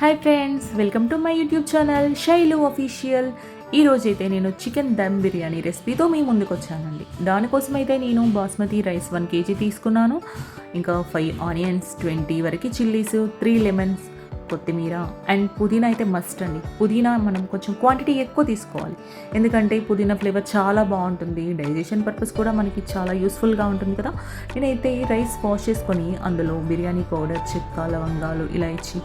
Hi friends welcome to my YouTube channel Shailu official ఈరోజైతే నేను chicken dum biryani రెసిపీతో మీ ముందుకు వచ్చానండి. దానికోసం అయితే నేను బాస్మతి రైస్ వన్ కేజీ తీసుకున్నాను. ఇంకా ఫైవ్ ఆనియన్స్ ట్వంటీ వరకు చిల్లీస్ త్రీ లెమన్స్ కొత్తిమీర అండ్ పుదీనా అయితే మస్ట్ అండి. పుదీనా మనం కొంచెం క్వాంటిటీ ఎక్కువ తీసుకోవాలి. ఎందుకంటే పుదీనా ఫ్లేవర్ చాలా బాగుంటుంది. డైజెషన్ పర్పస్ కూడా మనకి చాలా యూస్ఫుల్గా ఉంటుంది కదా. నేనైతే రైస్ వాష్ చేసుకొని అందులో బిర్యానీ పౌడర్ చెక్క లవంగాలు ఇలాచి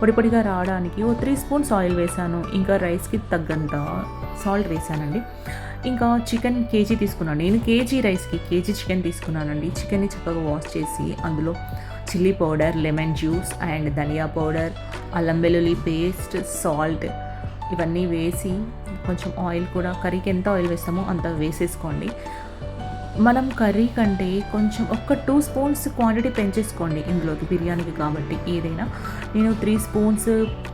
పొడి పొడిగా రావడానికి ఓ త్రీ స్పూన్స్ ఆయిల్ వేసాను. ఇంకా రైస్కి తగ్గంత సాల్ట్ వేసానండి. ఇంకా చికెన్ కేజీ తీసుకున్నాను. నేను కేజీ రైస్కి కేజీ చికెన్ తీసుకున్నానండి. చికెన్ని చక్కగా వాష్ చేసి అందులో chilli powder lemon juice and dhaniya powder అల్లం వెల్లుల్లి పేస్ట్ సాల్ట్ ఇవన్నీ వేసి కొంచెం ఆయిల్ కూడా కర్రీకి ఎంత ఆయిల్ వేస్తామో అంత వేసేసుకోండి. మనం కర్రీ కంటే కొంచెం ఒక టూ స్పూన్స్ క్వాంటిటీ పెంచేసుకోండి ఇందులోకి బిర్యానీకి కాబట్టి. ఏదైనా నేను త్రీ స్పూన్స్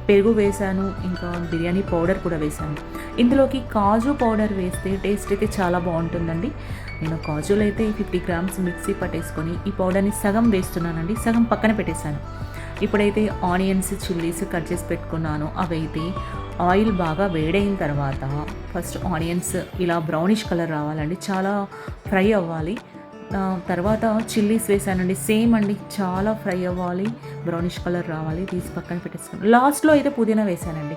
పెరుగు వేశాను ఇంకా బిర్యానీ పౌడర్ కూడా వేశాను. ఇందులోకి కాజు పౌడర్ వేస్తే టేస్ట్ అయితే చాలా బాగుంటుందండి. నేను కాజులు అయితే ఫిఫ్టీ గ్రామ్స్ మిక్సీ పట్టేసుకొని ఈ పౌడర్ని సగం వేస్తున్నానండి సగం పక్కన పెట్టేశాను. ఇప్పుడైతే ఆనియన్స్ చిల్లీస్ కట్ చేసి పెట్టుకున్నాను. అవి అయితే ఆయిల్ బాగా వేడైన తర్వాత ఫస్ట్ ఆనియన్స్ ఇలా బ్రౌనిష్ కలర్ రావాలండి. చాలా ఫ్రై అవ్వాలి. తర్వాత చిల్లీస్ వేసానండి. సేమ్ అండి. చాలా ఫ్రై అవ్వాలి. బ్రౌనిష్ కలర్ రావాలి. తీసి పక్కన పెట్టేసుకున్నాను. లాస్ట్లో అయితే పుదీనా వేసానండి.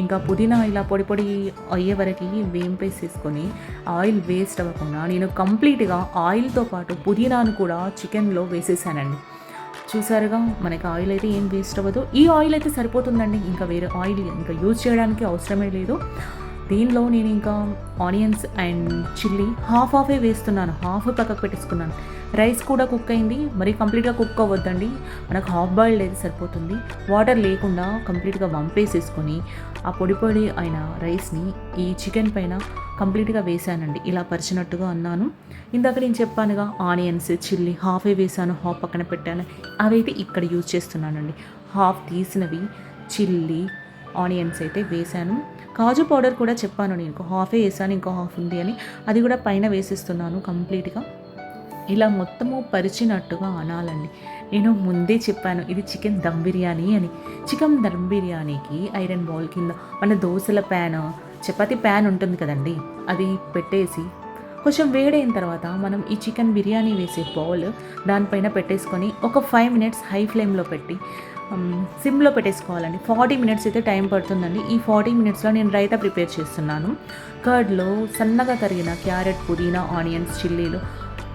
ఇంకా పుదీనా ఇలా పొడి పొడి అయ్యే వరకు వేంపేసేసుకొని ఆయిల్ వేస్ట్ అవ్వకుండా నేను కంప్లీట్గా ఆయిల్తో పాటు పుదీనాను కూడా చికెన్లో వేసేసానండి. చూసారుగా మనకి ఆయిల్ అయితే ఏం వేస్ట్ అవ్వదు. ఈ ఆయిల్ అయితే సరిపోతుందండి. ఇంకా వేరే ఆయిల్ ఇంకా యూజ్ చేయడానికి అవసరమే లేదు. దీనిలో నేను ఇంకా ఆనియన్స్ అండ్ చిల్లీ హాఫ్ హాఫే వేస్తున్నాను. హాఫ్ పక్కకు పెట్టేసుకున్నాను. రైస్ కూడా కుక్ అయింది. మరి కంప్లీట్గా కుక్ అవ్వద్దండి. మనకు హాఫ్ బాయిల్డ్ అయితే సరిపోతుంది. వాటర్ లేకుండా కంప్లీట్గా వంపేసేసుకొని ఆ పొడి పొడి అయిన రైస్ని ఈ చికెన్ పైన కంప్లీట్గా వేసానండి. ఇలా పరిచినట్టుగా అన్నాను. ఇందాక నేను చెప్పానుగా ఆనియన్స్ చిల్లీ హాఫే వేసాను. హాఫ్ పక్కన పెట్టాను. అవైతే ఇక్కడ యూజ్ చేస్తున్నానండి. హాఫ్ తీసినవి చిల్లీ ఆనియన్స్ అయితే వేసాను. కాజు పౌడర్ కూడా చెప్పాను నేను హాఫే వేసాను ఇంకో హాఫ్ ఉంది అని. అది కూడా పైన వేసేస్తున్నాను కంప్లీట్గా. ఇలా మొత్తము పరిచినట్టుగా అనాలండి. నేను ముందే చెప్పాను ఇది చికెన్ దమ్ బిర్యానీ అని. చికెన్ దమ్ బిర్యానీకి ఐరన్ బౌల్ కింద మన దోశల ప్యాన్ చపాతి ప్యాన్ ఉంటుంది కదండి అది పెట్టేసి కొంచెం వేడైన తర్వాత మనం ఈ చికెన్ బిర్యానీ వేసే బౌల్ దానిపైన పెట్టేసుకొని ఒక ఫైవ్ మినిట్స్ హై ఫ్లేమ్లో పెట్టి సిమ్లో పెట్టేసుకోవాలండి. ఫార్టీ మినిట్స్ అయితే టైం పడుతుందండి. ఈ ఫార్టీ మినిట్స్లో నేను రైతా ప్రిపేర్ చేస్తున్నాను. కర్డ్లో సన్నగా కరిగిన క్యారెట్ పుదీనా ఆనియన్స్ చిల్లీలు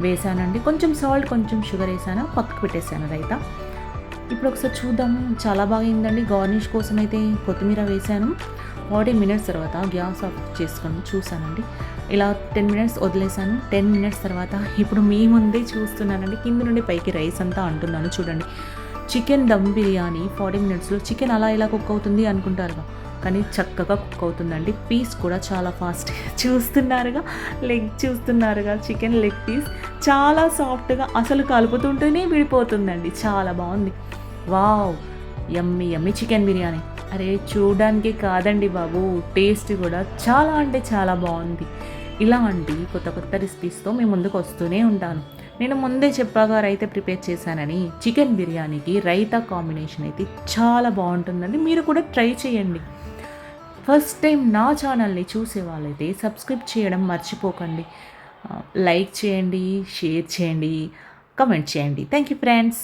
వేసానండి. కొంచెం సాల్ట్ కొంచెం షుగర్ వేసాను. పక్కకు పెట్టేశాను రైతా. ఇప్పుడు ఒకసారి చూద్దాము చాలా బాగా అయిందండి. గార్నిష్ కోసం అయితే కొత్తిమీర వేసాను. ఫార్టీ మినిట్స్ తర్వాత గ్యాస్ ఆఫ్ చేసుకొని చూసానండి. ఇలా టెన్ మినిట్స్ వదిలేసాను టెన్ మినిట్స్ తర్వాత ఇప్పుడు మీ ముందే చూస్తున్నానండి. కింద నుండి పైకి రైస్ అంతా అంటున్నాను. చూడండి. చికెన్ దమ్ బిర్యానీ ఫార్టీ మినిట్స్లో చికెన్ అలా ఇలా కుక్ అవుతుంది అనుకుంటారుగా. కానీ చక్కగా కుక్ అవుతుందండి. పీస్ కూడా చాలా ఫాస్ట్ చూస్తున్నారుగా. లెగ్ చూస్తున్నారుగా. చికెన్ లెగ్ పీస్ చాలా సాఫ్ట్గా అసలు కలుపుతుంటేనే విడిపోతుందండి. చాలా బాగుంది. Wow! Yummy yummy chicken biryani. అరే చూడడానికి కాదండి బాబు. టేస్ట్ కూడా చాలా అంటే చాలా బాగుంది. ఇలాంటి కొత్త కొత్త రెసిపీస్తో మేము ముందుకు వస్తూనే ఉంటాను. నేను ముందే చెప్పాగా రైతా ప్రిపేర్ చేశానని. చికెన్ బిర్యానీకి రైతా కాంబినేషన్ అయితే చాలా బాగుంటుందండి. మీరు కూడా ట్రై చేయండి. ఫస్ట్ టైం నా ఛానల్ని చూసే వాళ్ళైతే సబ్స్క్రైబ్ చేయడం మర్చిపోకండి. లైక్ చేయండి షేర్ చేయండి కమెంట్ చేయండి. Thank you friends.